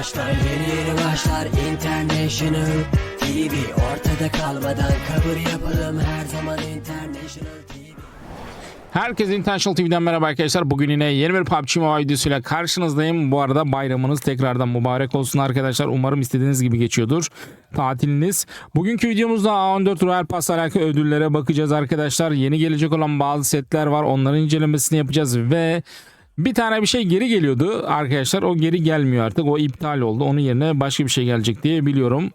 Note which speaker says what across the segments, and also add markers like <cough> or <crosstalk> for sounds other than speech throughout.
Speaker 1: başlar Yeni yeni başlar International TV Ortada kalmadan kabul yapalım Her zaman International TV
Speaker 2: Herkese International TV'den merhaba arkadaşlar. Bugün yine yeni bir PUBG Mobile videosuyla karşınızdayım. Bu arada bayramınız tekrardan mübarek olsun arkadaşlar. Umarım istediğiniz gibi geçiyordur tatiliniz. Bugünkü videomuzda A14 Royal Pass alakalı ödüllere bakacağız arkadaşlar. Yeni gelecek olan bazı setler var. Onların incelemesini yapacağız ve bir tane bir şey geri geliyordu arkadaşlar. O geri gelmiyor artık. O iptal oldu. Onun yerine başka bir şey gelecek diye biliyorum.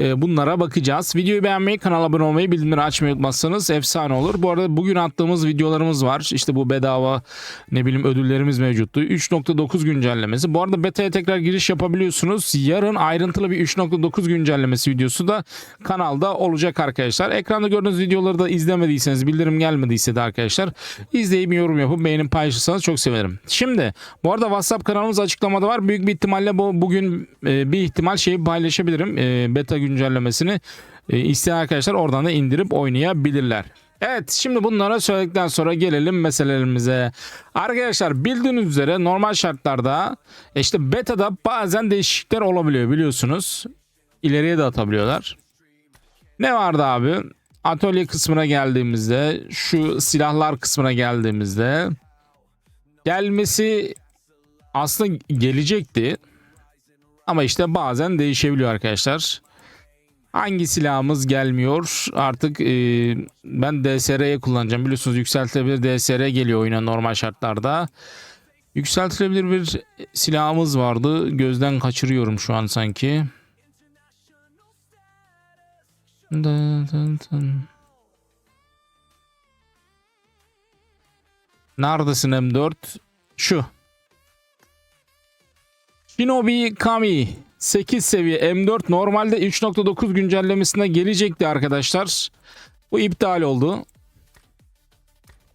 Speaker 2: Ee, bunlara bakacağız. Videoyu beğenmeyi, kanala abone olmayı, bildirimleri açmayı unutmazsanız efsane olur. Bu arada bugün attığımız videolarımız var. İşte bu bedava ne bileyim ödüllerimiz mevcuttu. 3.9 güncellemesi. Bu arada beta'ya tekrar giriş yapabiliyorsunuz. Yarın ayrıntılı bir 3.9 güncellemesi videosu da kanalda olacak arkadaşlar. Ekranda gördüğünüz videoları da izlemediyseniz, bildirim gelmediyse de arkadaşlar izleyip yorum yapıp beğenip paylaşırsanız çok sevinirim. Şimdi bu arada WhatsApp kanalımız açıklamada var. Büyük bir ihtimalle bu bugün e, bir ihtimal şeyi paylaşabilirim. E, beta güncellemesini e, isteyen arkadaşlar oradan da indirip oynayabilirler. Evet şimdi bunlara söyledikten sonra gelelim meselelerimize. Arkadaşlar bildiğiniz üzere normal şartlarda e, işte beta'da bazen değişiklikler olabiliyor biliyorsunuz. İleriye de atabiliyorlar. Ne vardı abi? Atölye kısmına geldiğimizde şu silahlar kısmına geldiğimizde gelmesi aslında gelecekti. Ama işte bazen değişebiliyor arkadaşlar. Hangi silahımız gelmiyor? Artık e, ben DSR'ye kullanacağım. Biliyorsunuz yükseltilebilir DSR geliyor oyuna normal şartlarda. Yükseltilebilir bir silahımız vardı. Gözden kaçırıyorum şu an sanki. Neredesin M4? Şu. Shinobi Kami 8 seviye M4 normalde 3.9 güncellemesine gelecekti arkadaşlar. Bu iptal oldu.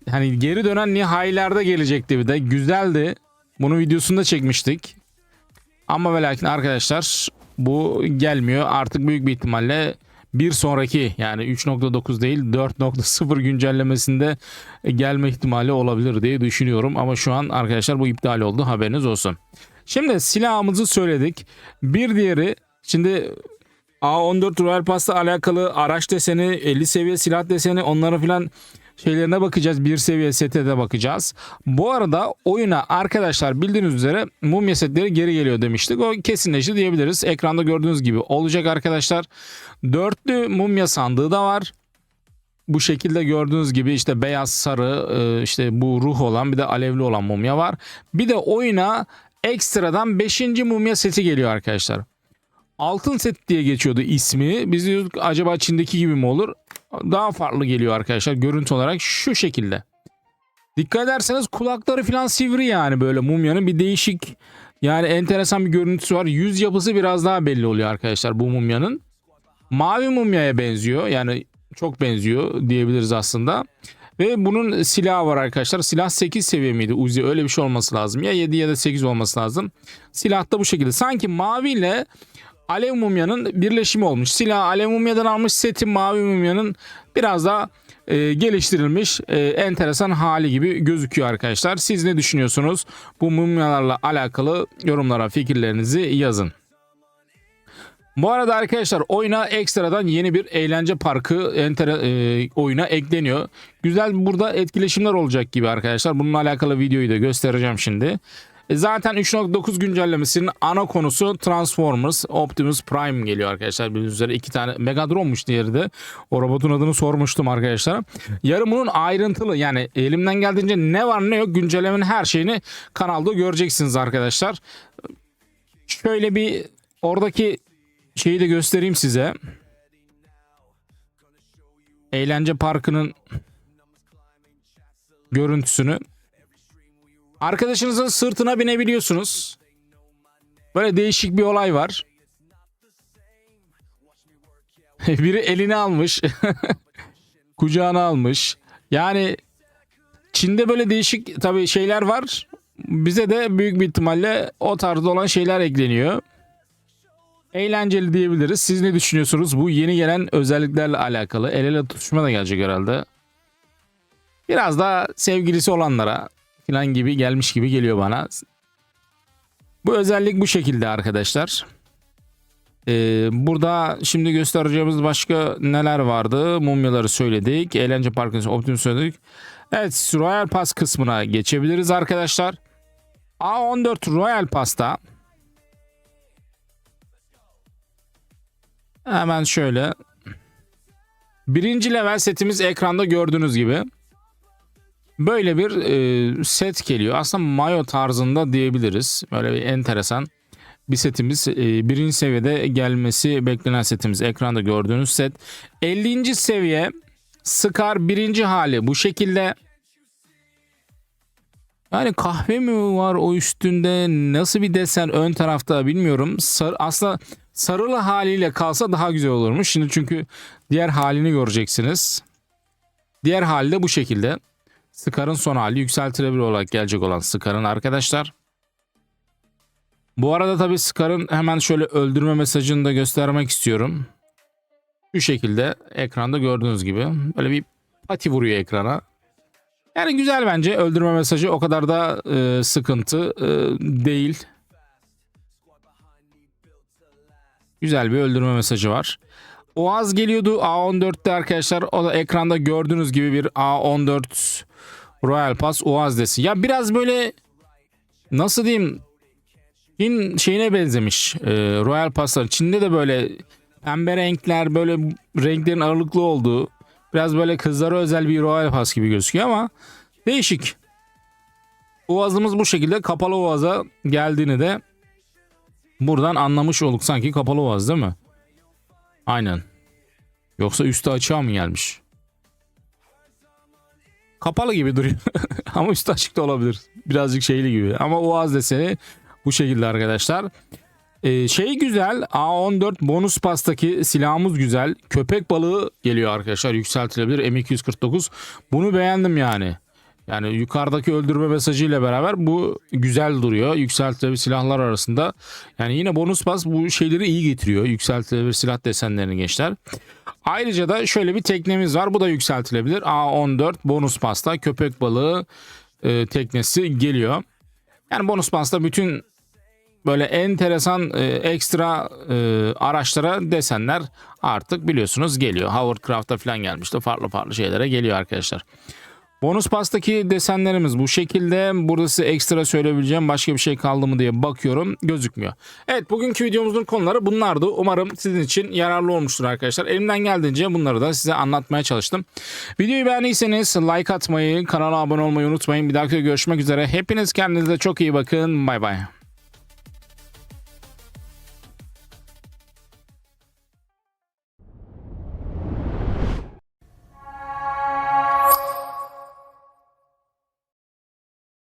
Speaker 2: Hani geri dönen nihailerde gelecekti bir de. Güzeldi. Bunu videosunda çekmiştik. Ama ve lakin arkadaşlar bu gelmiyor. Artık büyük bir ihtimalle bir sonraki yani 3.9 değil 4.0 güncellemesinde gelme ihtimali olabilir diye düşünüyorum. Ama şu an arkadaşlar bu iptal oldu haberiniz olsun. Şimdi silahımızı söyledik. Bir diğeri şimdi A14 Royal Pass'la alakalı araç deseni, 50 seviye silah deseni onlara filan şeylerine bakacağız. Bir seviye sete de bakacağız. Bu arada oyuna arkadaşlar bildiğiniz üzere mumya setleri geri geliyor demiştik. O kesinleşti diyebiliriz. Ekranda gördüğünüz gibi olacak arkadaşlar. Dörtlü mumya sandığı da var. Bu şekilde gördüğünüz gibi işte beyaz, sarı, e, işte bu ruh olan bir de alevli olan mumya var. Bir de oyuna ekstradan 5. mumya seti geliyor arkadaşlar. Altın set diye geçiyordu ismi. Biz diyorduk acaba Çin'deki gibi mi olur? Daha farklı geliyor arkadaşlar görüntü olarak şu şekilde. Dikkat ederseniz kulakları falan sivri yani böyle mumyanın bir değişik yani enteresan bir görüntüsü var. Yüz yapısı biraz daha belli oluyor arkadaşlar bu mumyanın. Mavi mumyaya benziyor yani çok benziyor diyebiliriz aslında. Ve bunun silahı var arkadaşlar. Silah 8 seviye miydi Uzi? Öyle bir şey olması lazım. Ya 7 ya da 8 olması lazım. Silah da bu şekilde. Sanki mavi ile Alev Mumya'nın birleşimi olmuş. Silah Alev Mumya'dan almış. Seti Mavi Mumya'nın biraz daha e, geliştirilmiş e, enteresan hali gibi gözüküyor arkadaşlar. Siz ne düşünüyorsunuz? Bu mumyalarla alakalı yorumlara fikirlerinizi yazın. Bu arada arkadaşlar oyuna ekstradan yeni bir eğlence parkı entere, e, oyuna ekleniyor. Güzel burada etkileşimler olacak gibi arkadaşlar. Bununla alakalı videoyu da göstereceğim şimdi. E, zaten 3.9 güncellemesinin ana konusu Transformers Optimus Prime geliyor arkadaşlar. Bildiğiniz üzere iki tane Megatron'muş diğeri de. O robotun adını sormuştum arkadaşlar. Yarın bunun ayrıntılı yani elimden geldiğince ne var ne yok güncellemenin her şeyini kanalda göreceksiniz arkadaşlar. Şöyle bir oradaki şeyi de göstereyim size. Eğlence parkının görüntüsünü. Arkadaşınızın sırtına binebiliyorsunuz. Böyle değişik bir olay var. <laughs> Biri elini almış. <laughs> kucağına almış. Yani Çin'de böyle değişik tabii şeyler var. Bize de büyük bir ihtimalle o tarzda olan şeyler ekleniyor eğlenceli diyebiliriz. Siz ne düşünüyorsunuz bu yeni gelen özelliklerle alakalı? El ele tutuşma da gelecek herhalde. Biraz daha sevgilisi olanlara falan gibi gelmiş gibi geliyor bana. Bu özellik bu şekilde arkadaşlar. Ee, burada şimdi göstereceğimiz başka neler vardı? Mumyaları söyledik. Eğlence parkını Optimus söyledik. Evet Royal Pass kısmına geçebiliriz arkadaşlar. A14 Royal Pass'ta hemen şöyle birinci level setimiz ekranda gördüğünüz gibi böyle bir e, set geliyor. Aslında mayo tarzında diyebiliriz. Böyle bir enteresan bir setimiz. E, birinci seviyede gelmesi beklenen setimiz. Ekranda gördüğünüz set. 50. seviye Scar birinci hali bu şekilde. Yani kahve mi var o üstünde nasıl bir desen ön tarafta bilmiyorum. Sar, aslında sarılı haliyle kalsa daha güzel olurmuş. Şimdi çünkü diğer halini göreceksiniz. Diğer hali de bu şekilde. Scar'ın son hali yükseltilebilir olarak gelecek olan Scar'ın arkadaşlar. Bu arada tabii Scar'ın hemen şöyle öldürme mesajını da göstermek istiyorum. Şu şekilde ekranda gördüğünüz gibi böyle bir pati vuruyor ekrana. Yani güzel bence öldürme mesajı o kadar da e, sıkıntı e, değil. Güzel bir öldürme mesajı var. Oğaz geliyordu A14'te arkadaşlar. O da ekranda gördüğünüz gibi bir A14 Royal Pass Oğaz desi. Ya biraz böyle nasıl diyeyim Çin şeyine benzemiş e, Royal Pass'lar. Çin'de de böyle pembe renkler böyle renklerin ağırlıklı olduğu biraz böyle kızlara özel bir Royal Pass gibi gözüküyor ama değişik. Oğazımız bu şekilde kapalı oğaza geldiğini de buradan anlamış olduk sanki kapalı oğaz değil mi? Aynen. Yoksa üstü açığa mı gelmiş? Kapalı gibi duruyor. <laughs> Ama üstü açık da olabilir. Birazcık şeyli gibi. Ama Oğaz deseni bu şekilde arkadaşlar. Ee, şey güzel. A14 bonus pastaki silahımız güzel. Köpek balığı geliyor arkadaşlar. Yükseltilebilir. M249. Bunu beğendim yani. Yani yukarıdaki öldürme mesajıyla beraber bu güzel duruyor. Yükseltilebilir silahlar arasında. Yani yine bonus pas bu şeyleri iyi getiriyor. Yükseltilebilir silah desenlerini gençler. Ayrıca da şöyle bir teknemiz var. Bu da yükseltilebilir. A14 bonus pasta köpek balığı e, teknesi geliyor. Yani bonus pasta bütün böyle enteresan e, ekstra e, araçlara desenler artık biliyorsunuz geliyor. Hovercraft'a falan gelmişti. Farklı farklı şeylere geliyor arkadaşlar. Bonus pastaki desenlerimiz bu şekilde. Burada size ekstra söyleyebileceğim başka bir şey kaldı mı diye bakıyorum. Gözükmüyor. Evet bugünkü videomuzun konuları bunlardı. Umarım sizin için yararlı olmuştur arkadaşlar. Elimden geldiğince bunları da size anlatmaya çalıştım. Videoyu beğendiyseniz like atmayı, kanala abone olmayı unutmayın. Bir dahaki görüşmek üzere. Hepiniz kendinize çok iyi bakın. Bay bay.